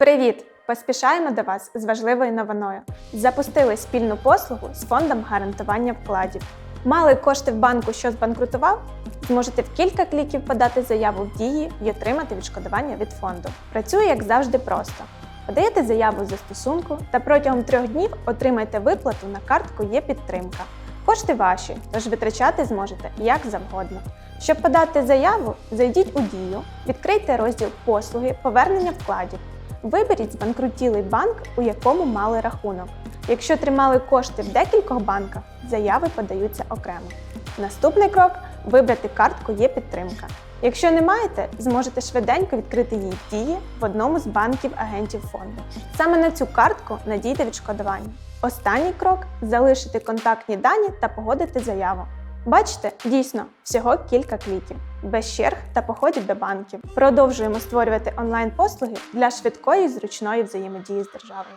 Привіт! Поспішаємо до вас з важливою новиною. Запустили спільну послугу з фондом гарантування вкладів. Мали кошти в банку, що збанкрутував? Зможете в кілька кліків подати заяву в дії і отримати відшкодування від фонду. Працює як завжди просто. Подаєте заяву з застосунку та протягом трьох днів отримаєте виплату на картку є підтримка. Кошти ваші, тож витрачати зможете як завгодно. Щоб подати заяву, зайдіть у дію, відкрийте розділ послуги повернення вкладів. Виберіть збанкрутілий банк, у якому мали рахунок. Якщо тримали кошти в декількох банках, заяви подаються окремо. Наступний крок вибрати картку є підтримка. Якщо не маєте, зможете швиденько відкрити її дії в одному з банків агентів фонду. Саме на цю картку надійте відшкодування. Останній крок залишити контактні дані та погодити заяву. Бачите, дійсно, всього кілька кліків, без черг та походів до банків. Продовжуємо створювати онлайн-послуги для швидкої і зручної взаємодії з державою.